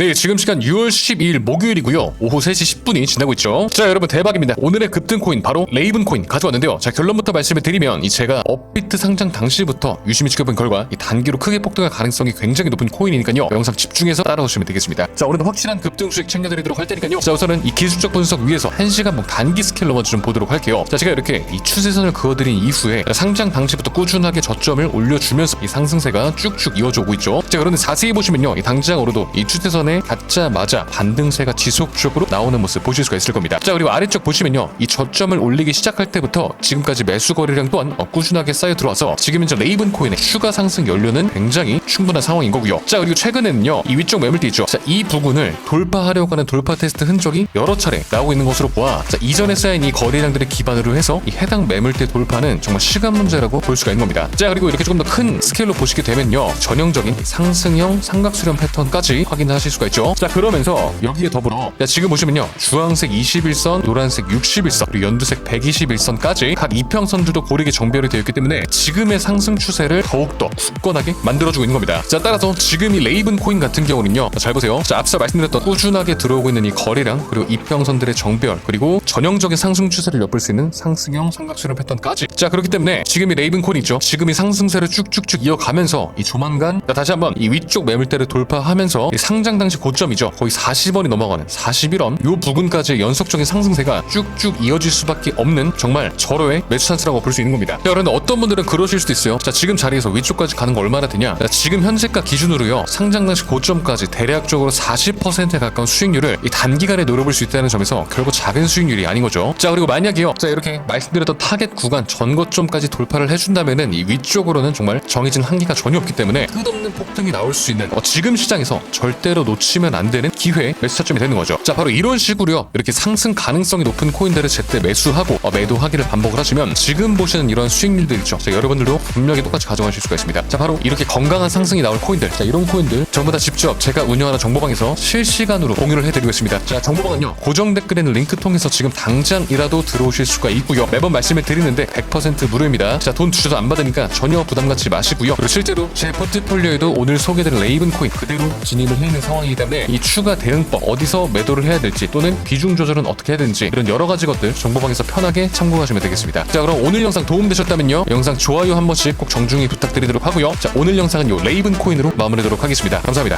네, 지금 시간 6월 12일 목요일이고요. 오후 3시 10분이 지나고 있죠. 자, 여러분 대박입니다. 오늘의 급등 코인 바로 레이븐 코인 가져왔는데요. 자, 결론부터 말씀을 드리면 이 제가 업비트 상장 당시부터 유심히 지켜본 결과 이 단기로 크게 폭등할 가능성이 굉장히 높은 코인이니까요. 영상 집중해서 따라오시면 되겠습니다. 자, 오늘은 확실한 급등 수익 챙겨드리도록 할 테니까요. 자, 우선은 이 기술적 분석 위에서 1시간 목 단기 스케일로 먼저 좀 보도록 할게요. 자, 제가 이렇게 이 추세선을 그어드린 이후에 상장 당시부터 꾸준하게 저점을 올려주면서 이 상승세가 쭉쭉 이어져 오고 있죠. 자, 그런데 자세히 보시면요. 이 당장으로도 이 추세선에 닿자마자 반등세가 지속적으로 나오는 모습 보실 수가 있을 겁니다. 자, 그리고 아래쪽 보시면요. 이 저점을 올리기 시작할 때부터 지금까지 매수 거래량 또한 어, 꾸준하게 쌓여 들어와서 지금 현재 레이븐 코인의 추가 상승 연료는 굉장히 충분한 상황인 거고요. 자, 그리고 최근에는요. 이 위쪽 매물대 있죠. 자, 이 부분을 돌파하려고 하는 돌파 테스트 흔적이 여러 차례 나오고 있는 것으로 보아 자, 이전에 쌓인 이 거래량들을 기반으로 해서 이 해당 매물대 돌파는 정말 시간 문제라고 볼 수가 있는 겁니다. 자, 그리고 이렇게 조금 더 큰 스케일로 보시게 되면요. 전형적인 상승형 삼각수렴 패턴까지 확인하실 수가 있죠. 자, 그러면서 여기에 더불어 자, 지금 보시면요. 주황색 21선, 노란색 61선, 그리고 연두색 121선까지 각 이평선들도 고르게 정별이 되어 있기 때문에 지금의 상승 추세를 더욱더 굳건하게 만들어주고 있는 겁니다. 자, 따라서 지금 이 레이븐 코인 같은 경우는요. 자, 잘 보세요. 자, 앞서 말씀드렸던 꾸준하게 들어오고 있는 이 거래량, 그리고 이평선들의 정별, 그리고 전형적인 상승 추세를 엿볼 수 있는 상승형 삼각수렴 패턴까지. 자, 그렇기 때문에 지금 이 레이븐 코인 있죠. 지금 이 상승세를 쭉쭉쭉 이어가면서 이 조만간 자, 다시 한번 이 위쪽 매물대를 돌파하면서 이 상장 당시 고점이죠. 거의 40원이 넘어가는 41원 요 부근까지 연속적인 상승세가 쭉쭉 이어질 수밖에 없는 정말 절호의 매수 찬스라고 볼 수 있는 겁니다. 자, 그런데 어떤 분들은 그러실 수도 있어요. 자, 지금 자리에서 위쪽까지 가는 거 얼마나 되냐? 자, 지금 현재가 기준으로요. 상장 당시 고점까지 대략적으로 40%에 가까운 수익률을 이 단기간에 노려볼 수 있다는 점에서 결국 작은 수익률이 아닌 거죠. 자, 그리고 만약에요. 자, 이렇게 말씀드렸던 타겟 구간 전고점까지 돌파를 해준다면은 이 위쪽으로는 정말 정해진 한계가 전혀 없기 때문에 끝없는 폭등이 나올 수 있는 어, 지금 시장에서 절대로 놓치면 안 되는 기회 매수 타점이 되는 거죠. 자, 바로 이런 식으로요. 이렇게 상승 가능성이 높은 코인들을 제때 매수하고 어, 매도 하기를 반복을 하시면 지금 보시는 이런 수익률들 있죠. 자, 여러분들도 분명히 똑같이 가져가실 수가 있습니다. 자, 바로 이렇게 건강한 상승이 나올 코인들. 자, 이런 코인들 전부 다 직접 제가 운영하는 정보방에서 실시간으로 공유를 해드리고 있습니다. 자, 정보방은요. 고정 댓글에 있는 링크 통해서 지금 당장이라도 들어오실 수가 있고요. 매번 말씀을 드리는데 100% 무료입니다. 자, 돈 주셔도 안 받으니까 전혀 부담 갖지 마시고요. 그리고 실제로 제 포트폴리오에도 오늘 소개드린 레이븐 코인 그대로 진입을 해 있는 상황이기 때문에 이 추가 대응법 어디서 매도를 해야 될지 또는 비중 조절은 어떻게 해야 되는지 이런 여러 가지 것들 정보방에서 편하게 참고하시면 되겠습니다. 자, 그럼 오늘 영상 도움되셨다면요. 영상 좋아요 한 번씩 꼭 정중히 부탁드리도록 하고요. 자, 오늘 영상은 요 레이븐 코인으로 마무리하도록 하겠습니다. 감사합니다.